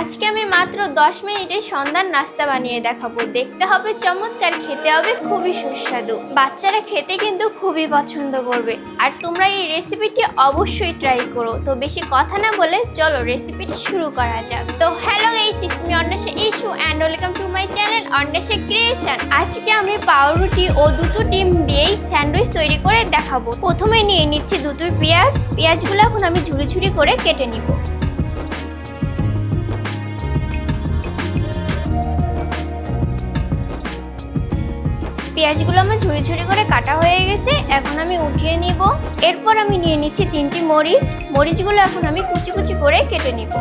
আজকে আমি মাত্র দশ মিনিটে সন্ধ্যার নাস্তা বানিয়ে দেখাবো। দেখতে হবে চমৎকার, খেতে হবে খুবই সুস্বাদু। বাচ্চারা খেতে কিন্তু খুবই পছন্দ করবে। আর তোমরা এই রেসিপিটি অবশ্যই ট্রাই করো। তো বেশি কথা না বলে চলো রেসিপিটি শুরু করা যাক। তো hello guys it's me Anwesha issue and welcome to my channel Anwesha creation আজকে আমি পাউরুটি ও দুটো ডিম দিয়েই স্যান্ডউইচ তৈরি করে দেখাবো। প্রথমে নিয়ে নিচ্ছি দুটো পেঁয়াজ। পেঁয়াজগুলো এখন আমি ঝুড়ি ঝুড়ি করে কেটে নিব। পেঁয়াজগুলো আমার ঝুড়ি ঝুড়ি করে কাটা হয়ে গেছে, এখন আমি উঠিয়ে নিব। এরপর আমি নিয়ে নিচ্ছি তিনটি মরিচ। মরিচগুলো এখন আমি কুচি কুচি করে কেটে নিব।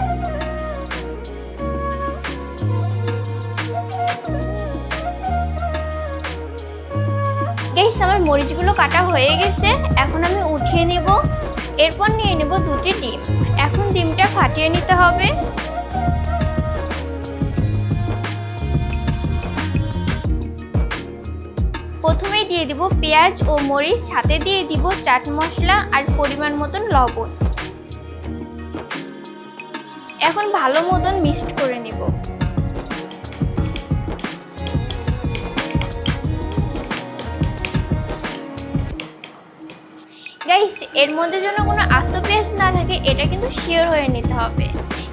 গাইস আমার মরিচগুলো কাটা হয়ে গেছে, এখন আমি উঠিয়ে নেব। এরপর নিয়ে নেব দুটি ডিম। এখন ডিমটা ফাটিয়ে নিতে হবে। দিয়ে দিব পেঁয়াজ ও মরিচ, সাথে দিয়ে দিব চাট মশলা আর পরিমাণ মতন লবণ। এখন ভালো মতন মিক্সড করে নেব। গাইস এর মধ্যে যেন কোনো আস্ত পেঁয়াজ না থাকে, এটা কিন্তু শিওর হয়ে নিতে হবে।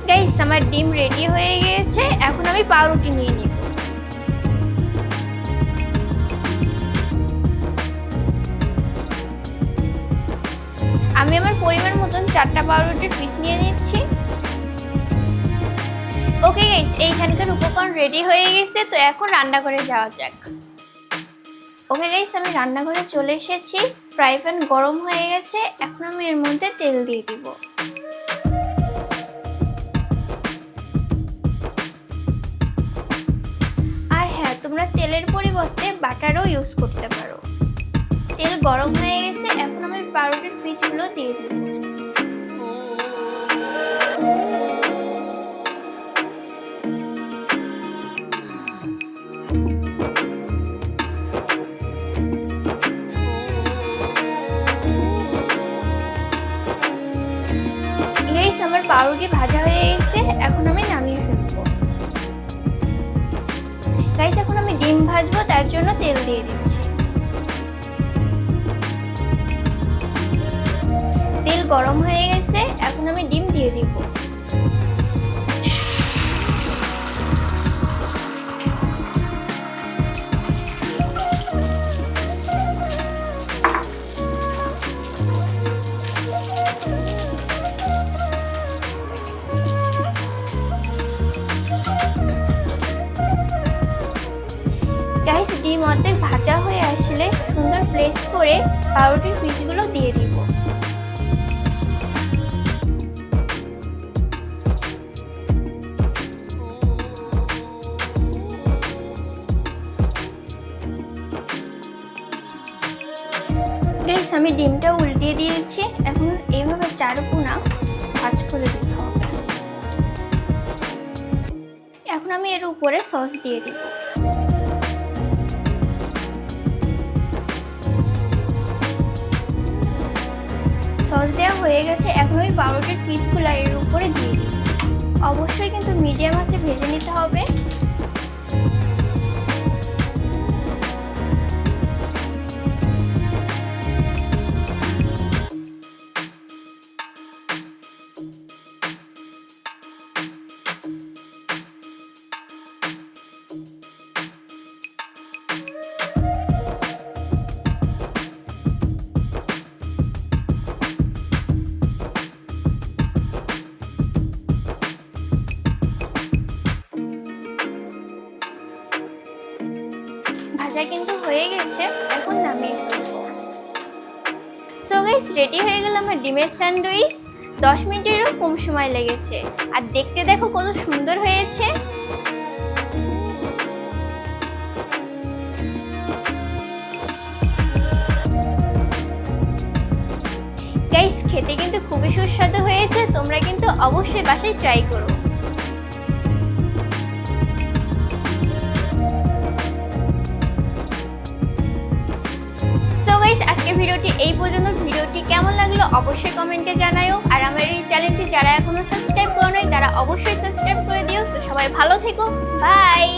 গাইস আমার ডিম রেডি হয়ে গিয়েছে, এখন আমি পাউরুটি নিয়ে নিব। আমি আমার পরিমাণ মতন চারটা পাউরুটির পিস নিয়ে নিচ্ছি। ওকে গাইস এইখানকার উপকরণ রেডি হয়ে গেছে, তো এখন রান্না করে যাওয়া যাক। ওকে গাইস আমি রান্নাঘরে চলে এসেছি ফ্রাই প্যান গরম হয়ে গেছে, এখন আমি এর মধ্যে তেল দিয়ে দিব। আর হ্যাঁ তোমরা তেলের পরিবর্তে বাটারও ইউজ করতে পারো। তেল গরম হয়ে গেছে আমি পাউরুটির পিসগুলো দিয়ে গাইস আমার পাউরুটি ভাজা হয়ে গেছে, এখন আমি নামিয়ে ফেলব। গাইস এখন আমি ডিম ভাজবো, তার জন্য তেল দিয়ে দিচ্ছি। গরম হয়ে গেছে, এখন আমি ডিম দিয়ে দিব। ডিম অর্ধেক ভাজা হয়ে আসলে সুন্দর প্লেস করে পাউরুটির পিসগুলো দিয়ে দিব। আমি ডিমটা উল্টিয়ে দিয়েছি। এখন এইভাবে চারকোনা ভাজ করে দিতে হবে। এখন আমি এর উপরে সস দিয়ে দিব। সস দেওয়া হয়ে গেছে। এখন ওই পাউরুটির পিসগুলো এর উপরে দিয়ে দিই। অবশ্যই কিন্তু মিডিয়াম আছে ভেজে নিতে হবে। ভাজা কিন্তু হয়ে গেছে, এখন নামিয়ে সো গাইস রেডি হয়ে গেল আমার ডিমের স্যান্ডউইচ? দশ মিনিটেরও কম সময় লেগেছে। আর দেখতে দেখো কত সুন্দর হয়েছে। গাইস খেতে কিন্তু খুবই সুস্বাদু হয়েছে, তোমরা কিন্তু অবশ্যই বাসায় ট্রাই করো। ভিডিওটি এই পর্যন্ত। ভিডিওটি কেমন লাগল অবশ্যই কমেন্টে জানাও আর আমার এই চ্যানেলটি যারা এখনও সাবস্ক্রাইব করো নাই, তারা অবশ্যই সাবস্ক্রাইব করে দিও। সবাই ভালো থেকো। বাই